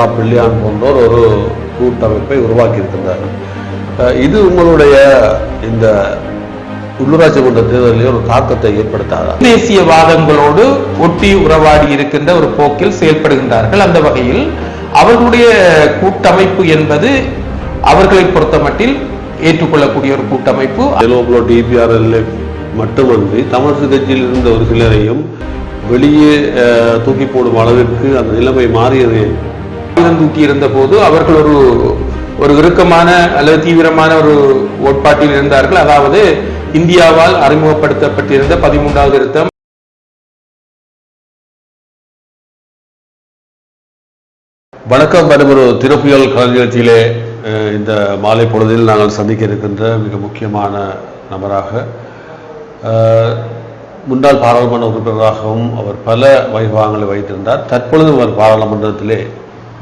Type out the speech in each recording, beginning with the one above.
கருணா பிள்ளையான் போன்றோர் ஒரு கூட்டமைப்பை உருவாக்கி இருக்கின்றார்கள் அஹ், இது உங்களுடைய இந்த உள்ளூராட்சி மன்ற தேர்தலில் ஒரு தாக்கத்தை ஏற்படுத்தாதா? தேசியவாதங்களோடு ஒட்டி உறவாடி இருக்கின்ற ஒரு போக்கில் செயல்படுகின்றார்கள். அந்த வகையில் அவர்களுடைய கூட்டமைப்பு என்பது அவர்களை பொறுத்தமட்டில் ஏற்றுக்கொள்ளக்கூடிய ஒரு கூட்டமைப்பு. மட்டுமன்றி தமிழரசு கட்சியில் இருந்த ஒரு சிலரையும் வெளியே தூக்கி போடும் அளவிற்கு அந்த நிலைமை மாறியது ஆயுதம் தூக்கி இருந்த போது அவர்கள் ஒரு ஒரு இறுக்கமான அல்லது தீவிரமான ஒரு கோட்பாட்டில் இருந்தார்கள். அதாவது இந்தியாவால் அறிமுகப்படுத்தப்பட்டிருந்த பதிமூன்றாவது திருத்தம் வணக்கம். வரும் ஒரு திருப்புயல் கலைஞர்ச்சியிலே இந்த மாலை பொழுதில் நாங்கள் சந்திக்க இருக்கின்ற மிக முக்கியமான நபராக அஹ், முன்னாள் பாராளுமன்ற உறுப்பினராகவும் அவர் பல வைபவங்களை வைத்திருந்தார். தற்பொழுது அவர் பாராளுமன்றத்திலே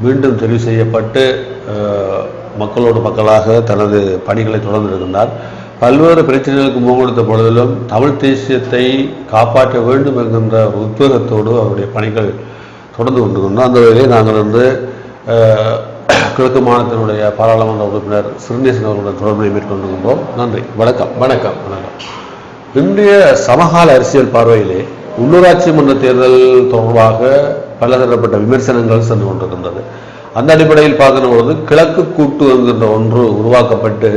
மீண்டும் தெரிவு செய்யப்பட்டு மக்களோடு மக்களாக தனது பணிகளை தொடர்ந்து இருக்கின்றார். பல்வேறு பிரச்சனைகளுக்கு முகங்கொடுத்த பொழுதிலும் தமிழ் தேசியத்தை காப்பாற்ற வேண்டும் என்கின்ற உத்வேகத்தோடு அவருடைய பணிகள் தொடர்ந்து கொண்டிருக்கின்றோம் அந்த வகையில் நாங்கள் வந்து கிழக்கு மாநிலத்தினுடைய பாராளுமன்ற உறுப்பினர் சிறுநேசன் அவர்களுடன் தொடர்பை மேற்கொண்டிருக்கின்றோம். நன்றி. வணக்கம். வணக்கம். வணக்கம். இன்றைய சமகால அரசியல் பார்வையிலே உள்ளூராட்சி மன்ற தேர்தல் தொடர்பாக பலதரப்பட்ட விமர்சனங்கள் சென்று கொண்டிருக்கின்றது. அந்த அடிப்படையில் பார்க்கிற பொழுது கிழக்கு கூட்டு என்கின்ற ஒன்று உருவாக்கப்பட்டு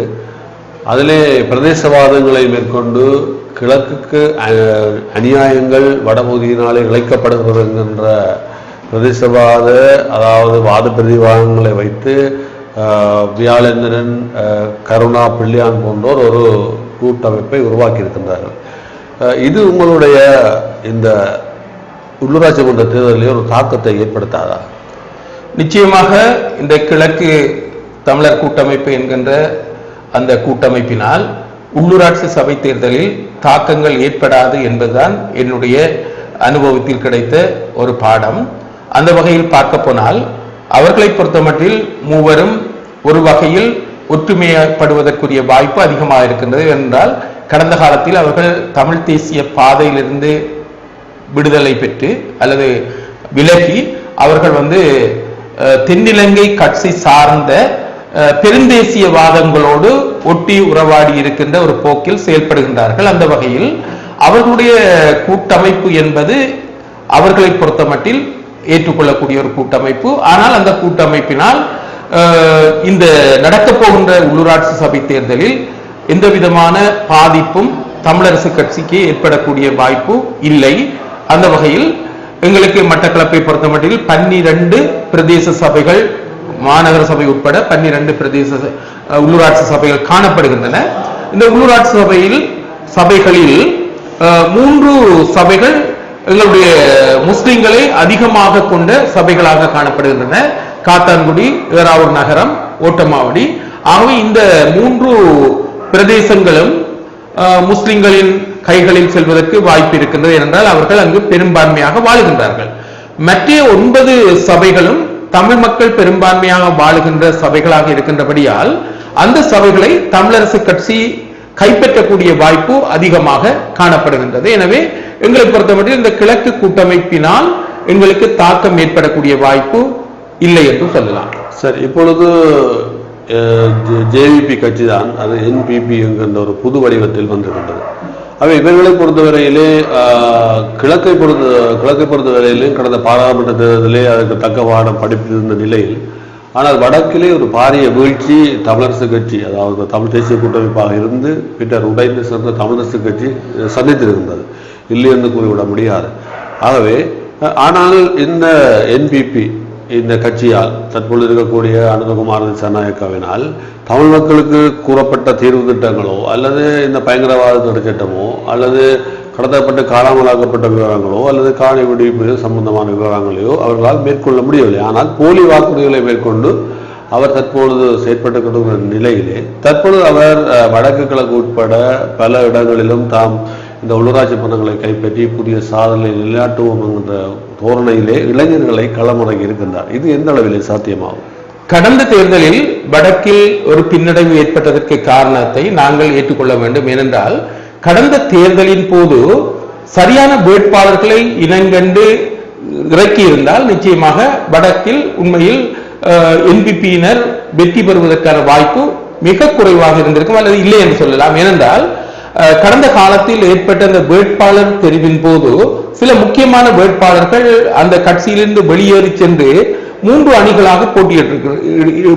அதிலே பிரதேசவாதங்களை மேற்கொண்டு கிழக்குக்கு அநியாயங்கள் வடபகுதியினாலே இழைக்கப்படுகிறது என்கின்ற பிரதேசவாத அதாவது வாத பிரதிவாதங்களை வைத்து வியாழேந்திரன் கருணா பிள்ளையான் போன்றோர் ஒரு கூட்டமைப்பை உருவாக்கியிருக்கின்றார்கள். இது உங்களுடைய இந்த உள்ளூராட்சி மன்ற தேர்தலில் ஒரு தாக்கத்தை ஏற்படுத்தாதா? நிச்சயமாக இந்த கிழக்கு தமிழர் கூட்டமைப்பு என்கின்ற அந்த கூட்டமைப்பினால் உள்ளூராட்சி சபை தேர்தலில் தாக்கங்கள் ஏற்படாது என்பதுதான் என்னுடைய அனுபவத்தில் கிடைத்த ஒரு பாடம். அந்த வகையில் பார்க்க போனால் அவர்களை பொறுத்தமட்டில் மூவரும் ஒரு வகையில் ஒற்றுமையப்படுவதற்குரிய வாய்ப்பு அதிகமாக இருக்கின்றது. என்றால் கடந்த காலத்தில் அவர்கள் தமிழ் தேசிய பாதையிலிருந்து விடுதலை பெற்று அல்லது விலகி அவர்கள் வந்து தென்னிலங்கை கட்சி சார்ந்த பெருந்தேசியவாதங்களோடு ஒட்டி உறவாடி இருக்கின்ற ஒரு போக்கில் செயல்படுகின்றார்கள். அந்த வகையில் அவர்களுடைய கூட்டமைப்பு என்பது அவர்களை பொறுத்தமட்டில் ஏற்றுக்கொள்ளக்கூடிய ஒரு கூட்டமைப்பு. ஆனால் அந்த கூட்டமைப்பினால் இந்த நடக்கப் போகின்ற உள்ளூராட்சி சபை தேர்தலில் எந்த விதமான பாதிப்பும் தமிழரசு கட்சிக்கு ஏற்படக்கூடிய வாய்ப்பு இல்லை. அந்த வகையில் எங்களுக்கு மட்டக்களப்பை பொறுத்தமட்டில் பன்னிரண்டு பிரதேச சபைகள் மாநகர சபை உட்பட பன்னிரண்டு பிரதேச உள்ளூராட்சி சபைகள் காணப்படுகின்றன. இந்த உள்ளூராட்சி சபையில் சபைகளில் அஹ், மூன்று சபைகள் எங்களுடைய முஸ்லிம்களை அதிகமாக கொண்ட சபைகளாக காணப்படுகின்றன. காத்தான்குடி ஏறாவூர் நகரம் ஓட்டமாவடி. ஆகவே இந்த மூன்று பிரதேசங்களும் முஸ்லிம்களின் கைகளில் செல்வதற்கு வாய்ப்பு இருக்கின்றது என்றால் அவர்கள் அங்கு பெரும்பான்மையாக வாழுகின்றார்கள். மற்ற ஒன்பது சபைகளும் தமிழ் மக்கள் பெரும்பான்மையாக வாழுகின்ற சபைகளாக இருக்கின்றபடியால் அந்த சபைகளை தமிழரசு கட்சி கைப்பற்றக்கூடிய வாய்ப்பு அதிகமாக காணப்படுகின்றது. எனவே எங்களை பொறுத்தமட்டில் இந்த கிழக்கு கூட்டமைப்பினால் எங்களுக்கு தாக்கம் ஏற்படக்கூடிய வாய்ப்பு இல்லை என்று சொல்லலாம். சரி இப்பொழுது ஜேவிபி கட்சி தான் அது என்பிபி என்கின்ற ஒரு புது வடிவத்தில் வந்திருக்கின்றது. அவை இவர்களை பொறுத்தவரையிலே கிழக்கை பொறுத்த கிழக்கை பொறுத்தவரையிலே கடந்த பாராளுமன்ற தேர்தலிலே அதற்கு தக்க பாடம் படிப்பிருந்த நிலையில் ஆனால் வடக்கிலே ஒரு பாரிய வீழ்ச்சி தமிழரசு கட்சி அதாவது தமிழ் தேசிய கூட்டமைப்பாக இருந்து பின்னர் உடைந்து சேர்ந்த தமிழரசு கட்சி அஹ், சந்தித்திருக்கின்றது இல்லை என்று கூறிவிட முடியாது. ஆகவே ஆனால் இந்த என்பிபி இந்த கட்சியால் தற்பொழுது இருக்கக்கூடிய அனுதகுமார திசாநாயக்காவினால் தமிழ் மக்களுக்கு கூறப்பட்ட தீர்வு திட்டங்களோ அல்லது இந்த பயங்கரவாத தடை சட்டமோ அல்லது கடத்தப்பட்டு காணாமலாக்கப்பட்ட விவரங்களோ அல்லது காணி வெடிப்பு சம்பந்தமான விவரங்களையோ அவர்களால் மேற்கொள்ள முடியவில்லை. ஆனால் போலி வாக்குறுதிகளை மேற்கொண்டு அவர் தற்பொழுது செயற்பட்டு நிலையிலே தற்பொழுது அவர் வடக்கு கிழக்கு உட்பட பல இடங்களிலும் தாம் இந்த உள்ளூராட்சி பணங்களை கைப்பற்றி புதிய சாதனை நிலைநாட்டுவோம் என்ற தோரணையிலே இளைஞர்களை களமிறங்கி இருக்கின்றார். இது எந்த அளவிலே சாத்தியமாகும்? கடந்த தேர்தலில் வடக்கில் ஒரு பின்னடைவு ஏற்பட்டதற்கு காரணத்தை நாங்கள் ஏற்றுக்கொள்ள வேண்டும். ஏனென்றால் கடந்த தேர்தலின் போது சரியான வேட்பாளர்களை இனங்கண்டு இறக்கி இருந்தால் நிச்சயமாக வடக்கில் உண்மையில் என்பிபியினர் வெற்றி பெறுவதற்கான வாய்ப்பு மிக குறைவாக இருந்திருக்கும் அல்லது இல்லை என்று சொல்லலாம். ஏனென்றால் கடந்த காலத்தில் ஏற்பட்ட அந்த வேட்பாளர் தெரிவின் போது சில முக்கியமான வேட்பாளர்கள் அந்த கட்சியிலிருந்து வெளியேறி சென்று மூன்று அணிகளாக போட்டியிட்டு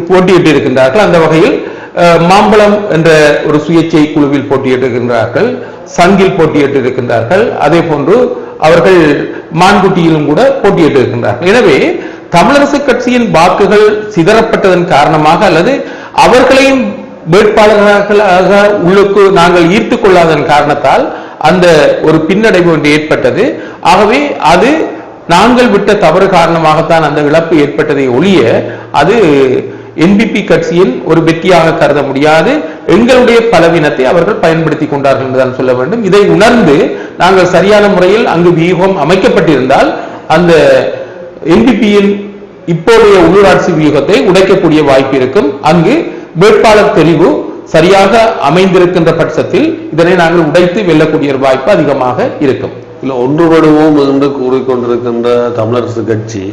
போட்டியிட்டு இருக்கின்றார்கள் அந்த வகையில் மாம்பழம் என்ற ஒரு சுயேட்சை குழுவில் போட்டியிட்டிருக்கின்றார்கள். சங்கில் போட்டியிட்டு இருக்கின்றார்கள் அதே போன்று அவர்கள் மான்குட்டியிலும் கூட போட்டியிட்டு இருக்கின்றார்கள் எனவே தமிழரசு கட்சியின் வாக்குகள் சிதறப்பட்டதன் காரணமாக அல்லது அவர்களையும் வேட்பாளர்களாக உள்ளுக்கு நாங்கள் ஈர்த்து கொள்ளாதன் காரணத்தால் அந்த ஒரு பின்னடைவு ஒன்று ஏற்பட்டது. ஆகவே அது நாங்கள் விட்ட தவறு காரணமாகத்தான் அந்த இழப்பு ஏற்பட்டதை ஒழிய அது என்பிபி கட்சியின் ஒரு வெற்றியாக கருத முடியாது. எங்களுடைய பலவீனத்தை அவர்கள் பயன்படுத்தி கொண்டார்கள் என்றுதான் சொல்ல வேண்டும். இதை உணர்ந்து நாங்கள் சரியான முறையில் அங்கு வியூகம் அமைக்கப்பட்டிருந்தால் அந்த என்பிபியின் இப்போதைய உள்ளூராட்சி வியூகத்தை உடைக்கக்கூடிய வாய்ப்பு இருக்கும். அங்கு வேட்பாளர் தெரிவு சரியாக அமைந்திருக்கின்ற பட்சத்தில் இதனை நாங்கள் உடைத்து வெல்லக்கூடிய வாய்ப்பு அதிகமாக இருக்கும். இல்லை ஒன்றுபடுவோம் என்று கூறிக்கொண்டிருக்கின்ற தமிழரசு கட்சி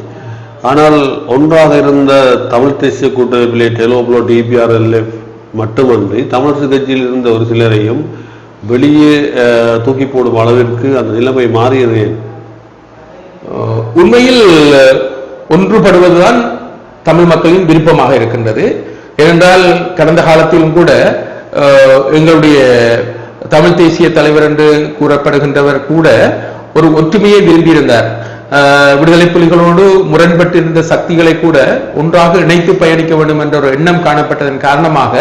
ஆனால் ஒன்றாக இருந்த தமிழ் தேசிய கூட்டமைப்பிலே டெலோப்ளோ டிபிஆர்எல்எஃப் மட்டுமன்றி தமிழரசு கட்சியில் இருந்த ஒரு சிலரையும் வெளியே தூக்கி போடும் அளவிற்கு அந்த நிலைமை மாறியது உண்மையில் ஒன்றுபடுவதுதான் தமிழ் மக்களின் விருப்பமாக இருக்கின்றது. ஏனென்றால் கடந்த காலத்திலும் கூட எங்களுடைய தமிழ் தேசிய தலைவர் என்று கூறப்படுகின்றவர் கூட ஒரு ஒற்றுமையை விரும்பியிருந்தார். விடுதலை புலிகளோடு முரண்பட்டிருந்த சக்திகளை கூட ஒன்றாக இணைத்து பயணிக்க வேண்டும் என்ற ஒரு எண்ணம் காணப்பட்டதன் காரணமாக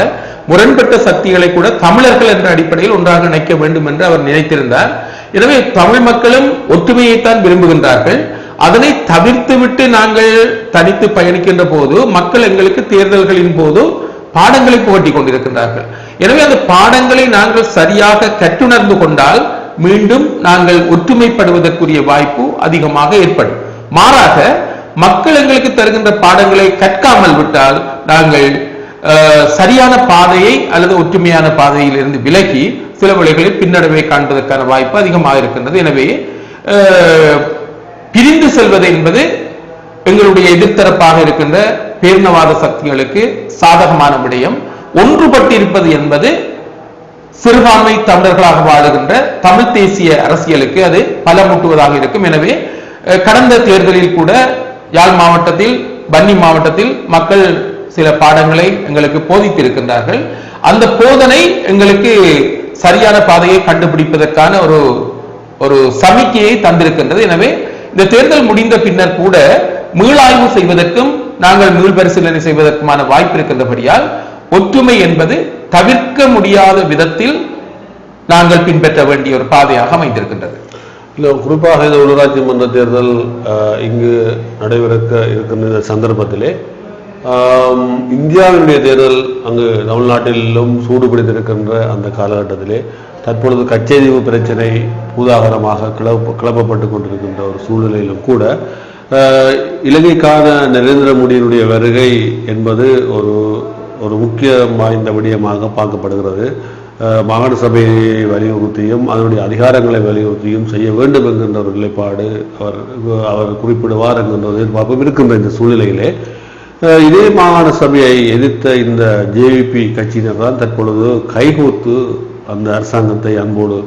முரண்பட்ட சக்திகளை கூட தமிழர்கள் என்ற அடிப்படையில் ஒன்றாக இணைக்க வேண்டும் என்று அவர் நினைத்திருந்தார். எனவே தமிழ் மக்களும் ஒற்றுமையைத்தான் விரும்புகின்றார்கள். அதனை தவிர்த்துவிட்டு நாங்கள் தனித்து பயணிக்கின்ற போது மக்கள் எங்களுக்கு தேர்தல்களின் போது பாடங்களை புகட்டி கொண்டிருக்கின்றார்கள். எனவே அந்த பாடங்களை நாங்கள் சரியாக கற்றுணர்ந்து கொண்டால் மீண்டும் நாங்கள் ஒற்றுமைப்படுவதற்குரிய வாய்ப்பு அதிகமாக ஏற்படும். மாறாக மக்கள் எங்களுக்கு தருகின்ற பாடங்களை கற்காமல் விட்டால் நாங்கள் அஹ், சரியான பாதையை அல்லது ஒற்றுமையான பாதையில் இருந்து விலகி சில வழிகளில் பின்னடைவை காண்பதற்கான வாய்ப்பு அதிகமாக இருக்கின்றது. எனவே பிரிந்து செல்வது என்பது எங்களுடைய எதிர்த்தரப்பாக இருக்கின்ற பேர்ணவாத சக்திகளுக்கு சாதகமான விடயம். ஒன்றுபட்டிருப்பது என்பது சிறுபான்மை தமிழர்களாக வாழுகின்ற தமிழ் தேசிய அரசியலுக்கு அது பலமூட்டுவதாக இருக்கும். எனவே கடந்த தேர்தலில் கூட யாழ் மாவட்டத்தில் பன்னி மாவட்டத்தில் மக்கள் சில பாடங்களை எங்களுக்கு போதித்திருக்கின்றார்கள். அந்த போதனை எங்களுக்கு சரியான பாதையை கண்டுபிடிப்பதற்கான ஒரு ஒரு சமிக்கையை தந்திருக்கின்றது. எனவே இந்த தேர்தல் முடிந்த பின்னர் கூட மீளாய்வு செய்வதற்கும் நாங்கள் மீள்பரிசீலனை செய்வதற்குமான வாய்ப்பு இருக்கின்றபடியால் ஒற்றுமை என்பது தவிர்க்க முடியாத விதத்தில் நாங்கள் பின்பற்ற வேண்டிய ஒரு பாதையாக அமைந்திருக்கின்றது. இல்லை குறிப்பாக இந்த உள்ளூராட்சி மன்ற தேர்தல் இங்கு நடைபெற இருக்கின்ற சந்தர்ப்பத்திலே இந்தியாவினுடைய தேர்தல் அங்கு தமிழ்நாட்டிலும் சூடு பிடித்திருக்கின்ற அந்த காலகட்டத்திலே தற்பொழுது கச்சேதீவு பிரச்சனை பூதாகரமாக கிளப்ப கிளப்பப்பட்டு கொண்டிருக்கின்ற ஒரு சூழ்நிலையிலும் கூட இலங்கைக்கான நரேந்திர மோடியினுடைய வருகை என்பது ஒரு ஒரு முக்கிய வாய்ந்த விடயமாக பார்க்கப்படுகிறது. மாகாண சபையை வலியுறுத்தியும் அதனுடைய அதிகாரங்களை வலியுறுத்தியும் செய்ய வேண்டும் என்கின்ற ஒரு நிலைப்பாடு அவர் அவர் குறிப்பிடுவார் என்கின்ற ஒரு எதிர்பார்ப்பும் இருக்கின்ற இந்த சூழ்நிலையிலே. இதே மாகாண சபையை எதிர்த்த இந்த ஜேவிபி கட்சியினர் தான் தற்பொழுது கைகோத்து அந்த அரசாங்கத்தை அன்போடு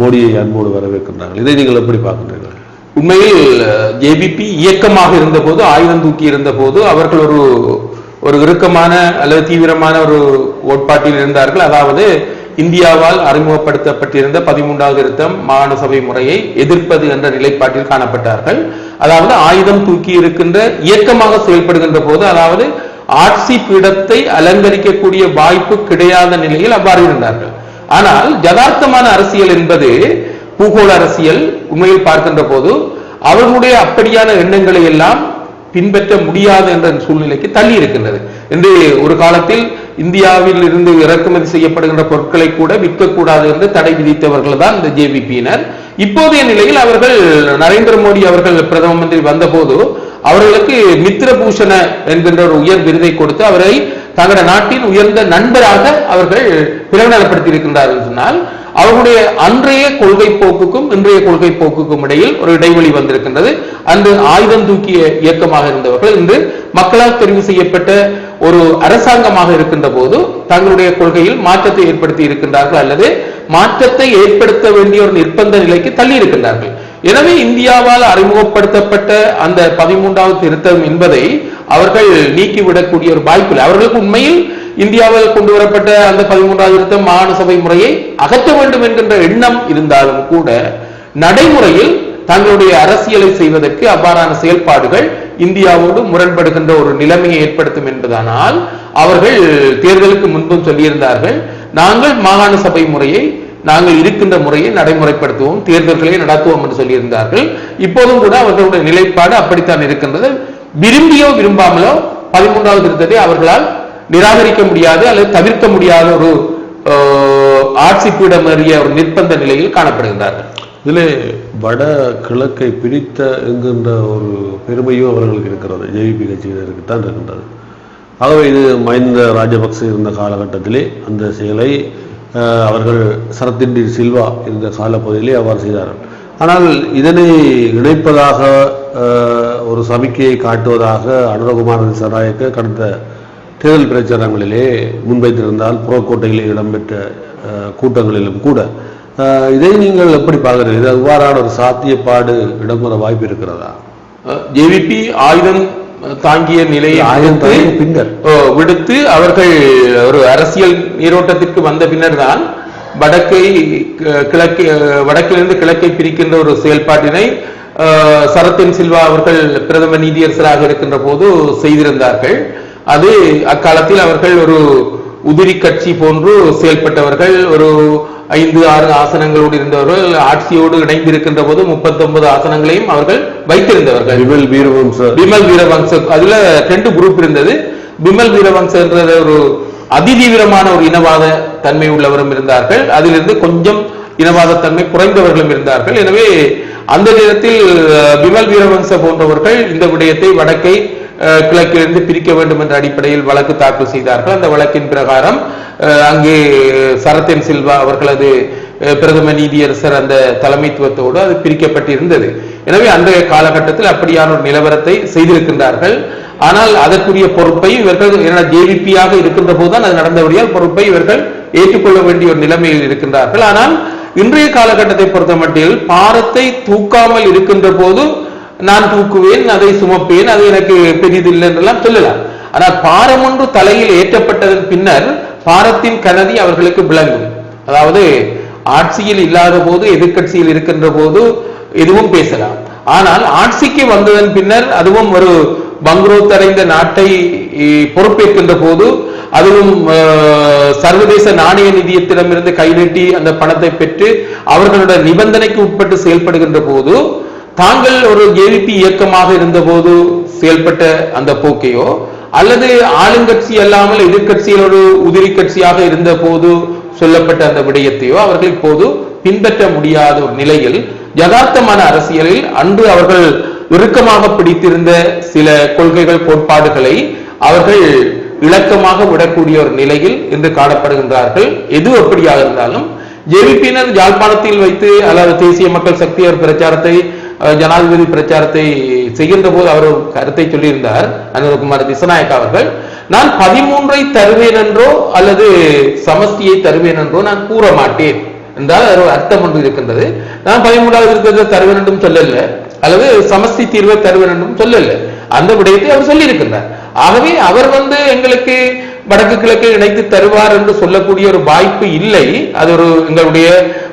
மோடியை அன்போடு வரவேற்கின்றார்கள். இதை நீங்கள் எப்படி பார்க்கின்றீர்கள்? உண்மையில் ஜேபிபி இயக்கமாக இருந்தபோது ஆயுதம் தூக்கி இருந்தபோது அவர்கள் ஒரு ஒரு இறுக்கமான அல்லது தீவிரமான ஒரு கோட்பாட்டில் இருந்தார்கள். அதாவது இந்தியாவால் அறிமுகப்படுத்தப்பட்டிருந்த பதிமூன்றாவது திருத்தம் மாகாண சபை முறையை எதிர்ப்பது என்ற நிலைப்பாட்டில் காணப்பட்டார்கள். அதாவது ஆயுதம் தூக்கி இருக்கின்ற இயக்கமாக செயல்படுகின்ற போது அதாவது ஆட்சி பீடத்தை அலங்கரிக்கக்கூடிய வாய்ப்பு கிடையாத நிலையில் அவ்வாறு இருந்தார்கள். ஆனால் யதார்த்தமான அரசியல் என்பது பூகோள அரசியல் உண்மையில் பார்க்கின்ற போது அவர்களுடைய அப்படியான எண்ணங்களை எல்லாம் பின்பற்ற முடியாது என்ற சூழ்நிலைக்கு தள்ளி இருக்கின்றது. என்று ஒரு காலத்தில் இந்தியாவில் இருந்து இறக்குமதி செய்யப்படுகின்ற பொருட்களை கூட விற்கக்கூடாது என்று தடை விதித்தவர்கள் தான் இந்த ஜேபிபியினர் இப்போதைய நிலையில் அவர்கள் நரேந்திர மோடி அவர்கள் பிரதம மந்திரி வந்தபோது அவர்களுக்கு மித்திரபூஷண என்கின்ற ஒரு உயர் விருதை கொடுத்து அவரை தங்களுடைய நாட்டின் உயர்ந்த நண்பராக அவர்கள் பிரகடனப்படுத்தி இருக்கின்றார்கள் சொன்னால் அவர்களுடைய அன்றைய கொள்கை போக்குக்கும் இன்றைய கொள்கை போக்குக்கும் இடையில் ஒரு இடைவெளி வந்திருக்கின்றது. அன்று ஆயுதம் தூக்கிய இயக்கமாக இருந்தவர்கள் இன்று மக்களால் தெரிவு செய்யப்பட்ட ஒரு அரசாங்கமாக இருக்கின்ற போது தங்களுடைய கொள்கையில் மாற்றத்தை ஏற்படுத்தி இருக்கின்றார்கள் அல்லது மாற்றத்தை ஏற்படுத்த வேண்டிய ஒரு நிர்பந்த நிலைக்கு தள்ளி இருக்கின்றார்கள். எனவே இந்தியாவால் அறிமுகப்படுத்தப்பட்ட அந்த பதிமூன்றாவது திருத்தம் என்பதை அவர்கள் நீக்கிவிடக்கூடிய ஒரு வாய்ப்பு இல்லை அவர்களுக்கு உண்மையில் இந்தியாவில் கொண்டு வரப்பட்ட அந்த பதிமூன்றாவது திருத்தம் மாகாண சபை முறையை அகற்ற வேண்டும் என்கின்ற எண்ணம் இருந்தாலும் கூட நடைமுறையில் தங்களுடைய அரசியலை செய்வதற்கு அவ்வாறான செயல்பாடுகள் இந்தியாவோடு முரண்படுகின்ற ஒரு நிலைமையை ஏற்படுத்தும் என்பதானால் அவர்கள் தேர்தலுக்கு முன்பும் சொல்லியிருந்தார்கள் நாங்கள் மாகாண சபை முறையை நாங்கள் இருக்கின்ற முறையை நடைமுறைப்படுத்துவோம் தேர்தல்களை நடத்துவோம் என்று சொல்லியிருந்தார்கள். இப்போதும் கூட அவர்களுடைய நிலைப்பாடு அப்படித்தான் இருக்கின்றது. விரும்பியோ விரும்பாமலோ பதிமூன்றாவது திருத்தத்தை அவர்களால் நிராகரிக்க முடியாது அல்லது தவிர்க்க முடியாத ஒரு ஆட்சி பீடம் அறிய ஒரு நிர்பந்த நிலையில் காணப்படுகின்றார்கள். இதிலே வட கிழக்கை பிரித்த என்கின்ற ஒரு பெருமையும் அவர்களுக்கு இருக்கிறது. ஜேவிபி கட்சியினருக்கு தான் இருக்கின்றது. ஆகவே இது மஹிந்த ராஜபக்சே இருந்த காலகட்டத்திலே அந்த செயலை அவர்கள் சரத்தின்றி சில்வா இருந்த காலப்பகுதியிலே அவ்வாறு செய்தார்கள். ஆனால் இதனை இணைப்பதாக ஒரு சமிக்கையை காட்டுவதாக அனுரகுமார் சராயக்கு கடந்த தேர்தல் பிரச்சாரங்களிலே முன்வைத்திருந்தால் புறக்கோட்டையிலே இடம்பெற்ற கூட்டங்களிலும் கூட இதை நீங்கள் எப்படி பார்க்கிறீர்கள்? இது அவ்வாறான ஒரு சாத்தியப்பாடு இடம்பெற வாய்ப்பு இருக்கிறதா? ஜேவிபி ஆயுதம் தாங்கிய நிலையை பின்னர். விடுத்து அவர்கள் ஒரு அரசியல் நீரோட்டத்திற்கு வந்த பின்னர் தான் வடக்கை கிழக்கு வடக்கிலிருந்து கிழக்கை பிரிக்கின்ற ஒரு செயல்பாட்டினை சரத்தின் சில்வா அவர்கள் பிரதம நீதியரசராக இருக்கின்ற போது செய்திருந்தார்கள். அது அக்காலத்தில் அவர்கள் ஒரு உதிரி கட்சி போன்று செயல்பட்டவர்கள் ஒரு ஐந்து ஆறு ஆசனங்களோடு இருந்தவர்கள் ஆட்சியோடு இணைந்திருக்கின்ற போது முப்பத்தொன்பது ஆசனங்களையும் அவர்கள் வைத்திருந்தவர்கள். விமல் வீரவம்ச. பிமல் வீரவங்ச அதுல ரெண்டு குரூப் இருந்தது. பிமல் வீரவங்சன்றது ஒரு அதிதீவிரமான ஒரு இனவாத தன்மை உள்ளவரும் இருந்தார்கள். அதிலிருந்து கொஞ்சம் இனவாத தன்மை குறைந்தவர்களும் இருந்தார்கள். எனவே அந்த நேரத்தில் அஹ், பிமல் வீரவங்ச போன்றவர்கள் இந்த விடயத்தை வடக்கை கிழக்கிலிருந்து பிரிக்க வேண்டும் என்ற அடிப்படையில் வழக்கு தாக்கல் செய்தார்கள். அந்த வழக்கின் பிரகாரம் அங்கே சரத்தின் சில்வா அவர்களது பிரதம நீதியரசர் அந்த தலைமைத்துவத்தோடு அது பிரிக்கப்பட்டிருந்தது. எனவே அன்றைய காலகட்டத்தில் அப்படியான ஒரு நிலவரத்தை செய்திருக்கின்றார்கள். ஆனால் அதற்குரிய பொறுப்பை இவர்கள் ஜேவிபியாக இருக்கின்ற போதுதான் அது நடந்தபடியால் பொறுப்பை இவர்கள் ஏற்றுக்கொள்ள வேண்டிய ஒரு நிலைமையில் இருக்கின்றார்கள். ஆனால் இன்றைய காலகட்டத்தை பொறுத்த மட்டில் பாரத்தை தூக்காமல் இருக்கின்ற போது நான் தூக்குவேன் அதை சுமப்பேன் அது எனக்கு பெரிதில்லை என்றெல்லாம் சொல்லலாம். ஆனால் பாரம் ஒன்று தலையில் ஏற்றப்பட்டதன் பின்னர் பாரத்தின் கனதி அவர்களுக்கு விளங்கும். அதாவது ஆட்சியில் இல்லாத போது எதிர்கட்சியில் இருக்கின்ற போது எதுவும் பேசலாம். ஆனால் ஆட்சிக்கு வந்ததன் பின்னர் அதுவும் ஒரு பங்குரோத் அடைந்த நாட்டை பொறுப்பேற்கின்ற போது அதுவும் அஹ், சர்வதேச நாணய நிதியத்திடமிருந்து கைநீட்டி அந்த பணத்தை பெற்று அவர்களோட நிபந்தனைக்கு உட்பட்டு செயல்படுகின்ற போது தாங்கள் ஒரு ஏவிபி இயக்கமாக இருந்தபோது செயல்பட்ட அந்த போக்கையோ அல்லது ஆளுங்கட்சி அல்லாமல் எதிர்கட்சியோடு உதிரி கட்சியாக இருந்த போது சொல்லப்பட்ட அந்த விடயத்தையோ அவர்கள் இப்போது பின்பற்ற முடியாத ஒரு நிலையில் யதார்த்தமான அரசியலில் அன்று அவர்கள் இறுக்கமாக பிடித்திருந்த சில கொள்கைகள் கோட்பாடுகளை அவர்கள் இலக்கமாக விடக்கூடிய ஒரு நிலையில் இன்று காணப்படுகின்றார்கள். எது அப்படியாக இருந்தாலும் ஜேவிபியினர் யாழ்ப்பாணத்தில் வைத்து அல்லது தேசிய மக்கள் சக்தி பிரச்சாரத்தை ஜனாதிபதி பிரச்சாரத்தை செய்கின்ற போது அவர் ஒரு கருத்தை சொல்லியிருந்தார் அனந்தகுமார் திசநாயக் அவர்கள். நான் பதிமூன்றை தருவேன் என்றோ அல்லது சமஸ்தியை தருவேன் என்றோ நான் கூற மாட்டேன் என்றால் அது ஒரு அர்த்தம் ஒன்று இருக்கின்றது. நான் பதிமூன்றாவது இருக்கிறத தருவேன் என்றும் சொல்லல அல்லது சமஸ்தி தீர்வை தருவேன் என்றும் சொல்லல அந்த விடயத்தை அவர் சொல்லியிருக்கின்றார். ஆகவே அவர் வந்து எங்களுக்கு வடக்கு கிழக்கு இணைத்து தருவார் என்று சொல்லக்கூடிய ஒரு வாய்ப்பு இல்லை. அது ஒரு எங்களுடைய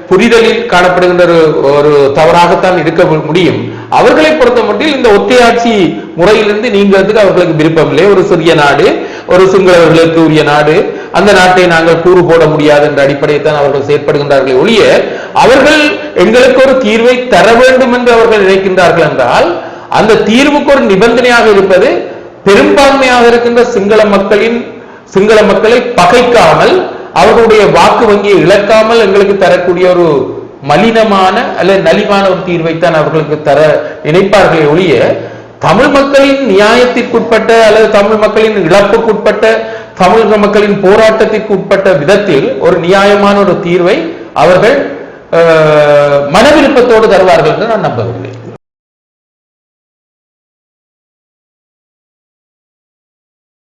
புரிதலில் காணப்படுகின்ற ஒரு ஒரு தவறாகத்தான் இருக்க முடியும். அவர்களை பொறுத்த மட்டில் இந்த ஒத்தையாட்சி முறையிலிருந்து நீங்கிறதுக்கு அவர்களுக்கு விருப்பம் இல்லை. ஒரு சிறிய நாடு ஒரு சிங்களவர்களுக்கு உரிய நாடு அந்த நாட்டை நாங்கள் கூறு போட முடியாது என்ற அடிப்படையை தான் அவர்கள் செயற்படுகின்றார்களே ஒழிய அவர்கள் எங்களுக்கு ஒரு தீர்வை தர வேண்டும் என்று அவர்கள் நினைக்கின்றார்கள் என்றால் அந்த தீர்வுக்கு ஒரு நிபந்தனையாக இருப்பது பெரும்பான்மையாக இருக்கின்ற சிங்கள மக்களின் சிங்கள மக்களை பகைக்காமல் அவருடைய வாக்கு வங்கியை இழக்காமல் எங்களுக்கு தரக்கூடிய ஒரு மலினமான அல்லது நலிவான ஒரு தீர்வைத்தான் அவர்களுக்கு தர நினைப்பார்களே ஒழிய தமிழ் மக்களின் நியாயத்திற்குட்பட்ட அல்லது தமிழ் மக்களின் இழப்புக்குட்பட்ட தமிழக மக்களின் போராட்டத்திற்கு உட்பட்ட விதத்தில் ஒரு நியாயமான ஒரு தீர்வை அவர்கள் மனவிருப்பத்தோடு தருவார்கள் என்று நான் நம்பவில்லை.